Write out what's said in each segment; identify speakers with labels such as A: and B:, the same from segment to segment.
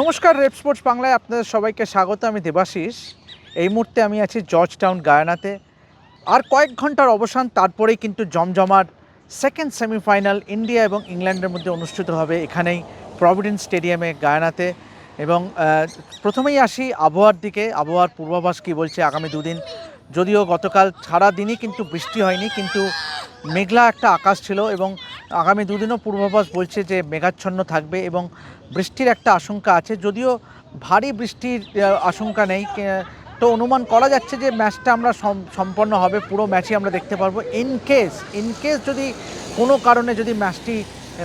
A: নমস্কার, rape sports বাংলায় আপনাদের সবাইকে স্বাগত। আমি দেবাশিস। এই মুহূর্তে আমি আছি জর্জ টাউন গায়ানাতে। আর কয়েক ঘণ্টার অবসান, তারপরেই কিন্তু জমজমার সেকেন্ড সেমিফাইনাল ইন্ডিয়া এবং ইংল্যান্ডের মধ্যে অনুষ্ঠিত হবে এখানেই প্রভিডেন্স স্টেডিয়ামে গায়ানাতে। এবং প্রথমেই আসি আবহাওয়ার দিকে। আবহাওয়ার পূর্বাভাস কী বলছে আগামী দুদিন? যদিও গতকাল সারা দিনই কিন্তু বৃষ্টি হয়নি, কিন্তু মেঘলা একটা আকাশ ছিল এবং আগামী দুদিনও পূর্বাভাস বলছে যে মেঘাচ্ছন্ন থাকবে এবং বৃষ্টির একটা আশঙ্কা আছে। যদিও ভারী বৃষ্টির আশঙ্কা নেই তো অনুমান করা যাচ্ছে যে ম্যাচটা আমরা সম্পন্ন হবে, পুরো ম্যাচই আমরা দেখতে পারব। ইন কেস ইন কেস যদি কোনো কারণে যদি ম্যাচটি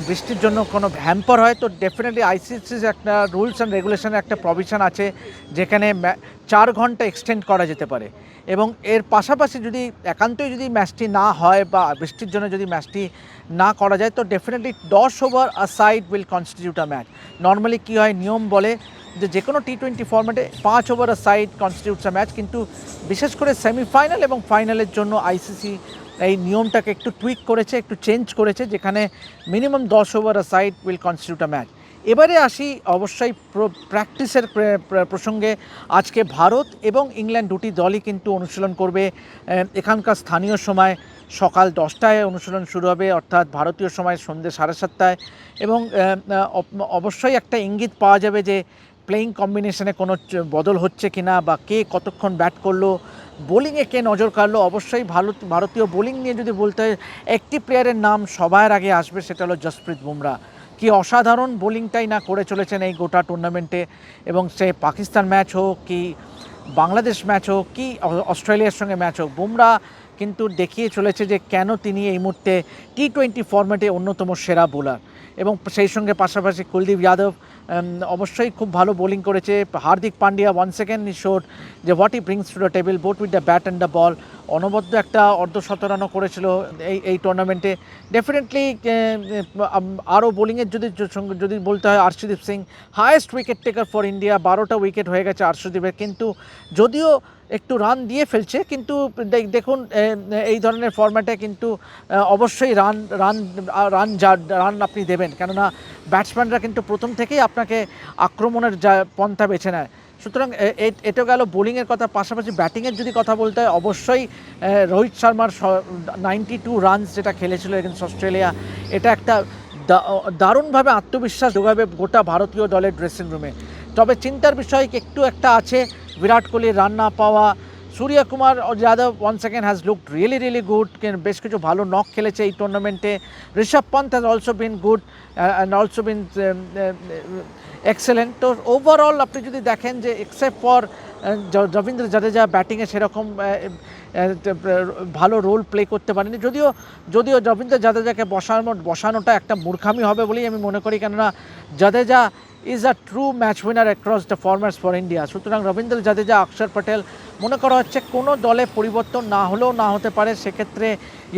A: বৃষ্টির জন্য কোনো হ্যাম্পার হয়, তো ডেফিনেটলি আইসিসির একটা রুলস অ্যান্ড রেগুলেশনের একটা প্রভিশন আছে, যেখানে চার ঘণ্টা এক্সটেন্ড করা যেতে পারে। এবং এর পাশাপাশি যদি একান্তই যদি ম্যাচটি না হয় বা বৃষ্টির জন্য যদি ম্যাচটি না করা যায়, তো ডেফিনেটলি দশ over a side will constitute a match normally কী হয়, নিয়ম বলে যে যে কোনো টি টোয়েন্টি ফর্ম্যাটে পাঁচ over a side constitutes a match কিন্তু বিশেষ করে সেমিফাইনাল এবং ফাইনালের জন্য আইসিসি এই নিয়মটাকে একটু টুইক করেছে, একটু চেঞ্জ করেছে, যেখানে মিনিমাম দশ over a side will constitute a match এবারে আসি অবশ্যই প্র্যাকটিসের প্রসঙ্গে। আজকে ভারত এবং ইংল্যান্ড দুটি দলই কিন্তু অনুশীলন করবে এখানকার স্থানীয় সময় সকাল দশটায় অনুশীলন শুরু হবে, অর্থাৎ ভারতীয় সময় সন্ধ্যে সাড়ে সাতটায়। এবং অবশ্যই একটা ইঙ্গিত পাওয়া যাবে যে প্লেইং কম্বিনেশনে কোনো বদল হচ্ছে কিনা বা কে কতক্ষণ ব্যাট করল বোলিংয়ে কে নজর কাড়লো? অবশ্যই ভারত ভারতীয় বোলিং নিয়ে যদি বলতে হয়, একটি প্লেয়ারের নাম সবার আগে আসবে, সেটা হলো জসপ্রীত বুমরা। কি অসাধারণ বোলিংটাই না করে চলেছেন এই গোটা টুর্নামেন্টে? এবং সে পাকিস্তান ম্যাচ হোক, কি বাংলাদেশ ম্যাচ হোক, কি অস্ট্রেলিয়ার সঙ্গে ম্যাচ হোক, বুমরা কিন্তু দেখিয়ে চলেছে যে কেন তিনি এই মুহূর্তে টি টোয়েন্টি ফর্ম্যাটে অন্যতম সেরা বোলার। এবং সেই সঙ্গে পাশাপাশি কুলদীপ যাদব অবশ্যই খুব ভালো বোলিং করেছে। Hardik Pandya one second shot যে what he brings to the table both with the bat and the ball অনবদ্য একটা অর্ধশতরানও করেছিল এই এই টুর্নামেন্টে ডেফিনেটলি আরও বোলিংয়ের যদি যদি বলতে হয় Arshdeep Singh highest wicket taker for India বারোটা উইকেট হয়ে গেছে আর্শদীপের। কিন্তু যদিও একটু রান দিয়ে ফেলছে, কিন্তু দেখুন এই ধরনের ফরম্যাটে কিন্তু অবশ্যই রান রান রান যা রান আপনি দেবেন। কেননা ব্যাটসম্যানরা কিন্তু প্রথম থেকেই আপনাকে আক্রমণের যা পন্থা বেছে নেয়। সুতরাং এটা গেল বোলিংয়ের কথা। পাশাপাশি ব্যাটিংয়ের যদি কথা বলতে হয়, অবশ্যই রোহিত শর্মার নাইনটি টু রানস যেটা খেলেছিল এগেন্স্ট অস্ট্রেলিয়া, এটা একটা দারুণভাবে আত্মবিশ্বাস যোগাবে গোটা ভারতীয় দলের ড্রেসিং রুমে তবে চিন্তার বিষয় একটু একটা আছে বিরাট কোহলির রান না পাওয়া Surya Kumar Yadav one second has looked really really good বেশ কিছু ভালো নক খেলেছে এই টুর্নামেন্টে Rishabh Pant has also been good and also been excellent তো ওভারঅল আপনি যদি দেখেন যে এক্সেপ্ট ফর রবীন্দ্র জাদেজা ব্যাটিংয়ে সেরকম ভালো রোল প্লে করতে পারেনি। যদিও যদিও রবীন্দ্র জাদেজাকে বসানো বসানোটা একটা মূর্খামি হবে বলেই আমি মনে করি। কেননা Jadeja is a true match winner across the formats for India সুতরাং রবীন্দ্র জাদেজা, অক্ষর পটেল, মনে করা হচ্ছে কোনো দলে পরিবর্তন না হলেও না হতে পারে। সেক্ষেত্রে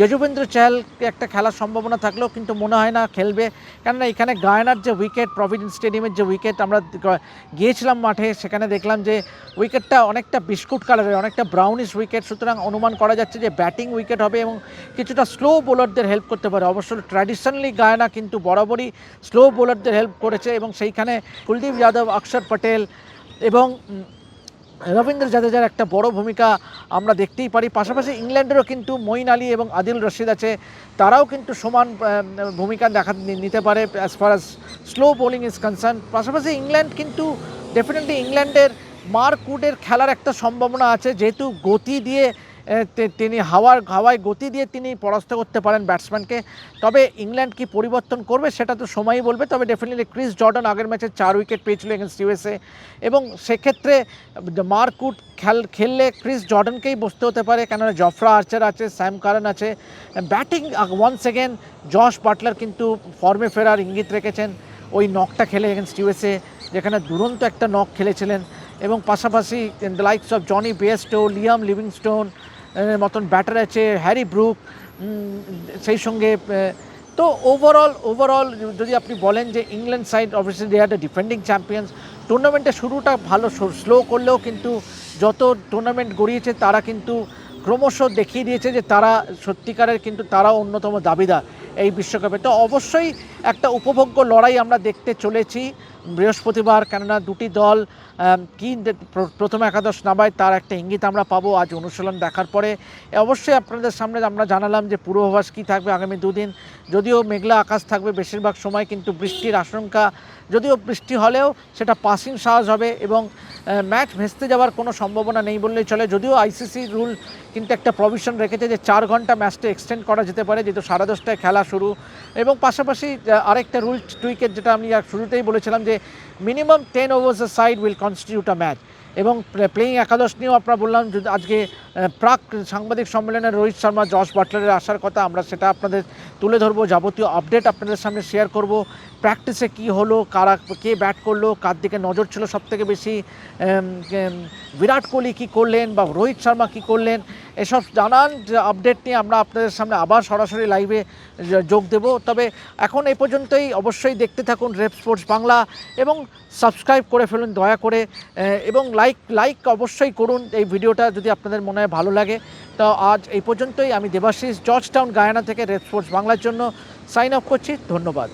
A: যজুবেন্দ্র চাহালকে একটা খেলার সম্ভাবনা থাকলেও কিন্তু মনে হয় না খেলবে। কেননা এখানে গায়নার যে উইকেট প্রভিডেন্স স্টেডিয়ামের যে উইকেট আমরা গিয়েছিলাম মাঠে, সেখানে দেখলাম যে উইকেটটা অনেকটা বিস্কুট কালারের অনেকটা ব্রাউনিশ উইকেট সুতরাং অনুমান করা যাচ্ছে যে ব্যাটিং উইকেট হবে এবং কিছুটা স্লো বোলারদের হেল্প করতে পারে। অবশ্য ট্র্যাডিশনালি গায়না কিন্তু বরাবরই স্লো বোলারদের হেল্প করেছে এবং সেইখানে কুলদীপ যাদব, অক্ষর পটেল এবং রবীন্দ্র জাদেজার একটা বড় ভূমিকা আমরা দেখতেই পারি। পাশাপাশি ইংল্যান্ডেরও কিন্তু মঈন আলী এবং আদিল রশিদ আছে। তারাও কিন্তু সমান ভূমিকা দেখা নিতে পারে as far as slow bowling is concern পাশাপাশি ইংল্যান্ড কিন্তু ডেফিনেটলি ইংল্যান্ডের মার্কুডের খেলার একটা সম্ভাবনা আছে। যেহেতু গতি দিয়ে তিনি হাওয়ার, হাওয়ায় গতি দিয়ে তিনি পরাস্ত করতে পারেন ব্যাটসম্যানকে। তবে ইংল্যান্ড কি পরিবর্তন করবে সেটা তো সময়ই বলবে, তবে ডেফিনেটলি ক্রিস জর্ডন আগের ম্যাচে চার উইকেট পেয়েছিল এগেন্স্ট ইউএসএ এবং সেক্ষেত্রে মার্কুট খেল, খেললে ক্রিস জর্ডনকেই বসতে হতে পারে, কেননা জফরা আর্চার আছে, স্যাম কারন আছে। Batting one second Jos Buttler কিন্তু ফর্মে ফেরার ইঙ্গিত রেখেছেন। ওই নকটা খেলে এগেন্স্ট ইউএসএ যেখানে দুরন্ত একটা নক খেলেছিলেন। এবং পাশাপাশি the likes of Jonny Bairstow Liam Livingstone মতন ব্যাটার আছে হ্যারি ব্রুক সেই সঙ্গে তো ওভারঅল ওভারঅল যদি আপনি বলেন যে England side obviously they are the defending champions টুর্নামেন্টের শুরুটা ভালো স্লো করলেও কিন্তু যত টুর্নামেন্ট গড়িয়েছে, তারা কিন্তু ক্রমশ দেখিয়ে দিয়েছে যে তারা সত্যিকারের কিন্তু তারাও অন্যতম দাবিদার এই বিশ্বকাপে। তো অবশ্যই একটা উপভোগ্য লড়াই আমরা দেখতে চলেছি। বৃহস্পতিবার কেননা দুটি দল কি প্রথম একাদশ নামায়, তার একটা ইঙ্গিত আমরা পাবো আজ অনুশীলন দেখার পরে। অবশ্যই আপনাদের সামনে আমরা জানালাম যে পূর্বাভাস কী থাকবে আগামী দুদিন। যদিও মেঘলা আকাশ থাকবে বেশিরভাগ সময়, কিন্তু বৃষ্টির আশঙ্কা। যদিও বৃষ্টি হলেও সেটা পাসিং সাহস হবে এবং ম্যাচ ভেস্তে যাওয়ার কোনো সম্ভাবনা নেই বললেই চলে। যদিও আইসিসি রুল কিন্তু একটা প্রভিশন রেখেছে যে চার ঘণ্টা ম্যাচটা এক্সটেন্ড করা যেতে পারে, যেহেতু সাড়ে দশটায় খেলা শুরু। এবং পাশাপাশি আরেকটা রুল টুইকের যেটা আমি শুরুতেই বলেছিলাম যে minimum ten overs side will constitute a match এবং প্লেয়িং একাদশ নিয়েও আপনারা বললাম আজকে প্রাক সাংবাদিক সম্মেলনে রোহিত শর্মা জশ বাটলারের আসার কথা আমরা সেটা আপনাদের তুলে ধরবো। যাবতীয় আপডেট আপনাদের সামনে শেয়ার করব। প্র্যাকটিসে কি হলো, কারা কে ব্যাট করল, কার দিকে নজর ছিল সব থেকে বেশি বিরাট কোহলি কি করলেন বা রোহিত শর্মা কি করলেন, এসব জানান আপডেট নিয়ে আমরা আপনাদের সামনে আবার সরাসরি লাইভে যোগ দেব। তবে এখন এই পর্যন্তই, অবশ্যই দেখতে থাকুন রেপ স্পোর্টস বাংলা এবং সাবস্ক্রাইব করে ফেলুন, দয়া করে এবং লাইক লাইক অবশ্যই করুন এই ভিডিওটা যদি আপনাদের মনে হয় ভালো লাগে। তো আজ এই পর্যন্তই, আমি দেবাশিস জর্জ টাউন গায়ানা থেকে রেপ স্পোর্টস বাংলার জন্য সাইন আপ করছি, ধন্যবাদ।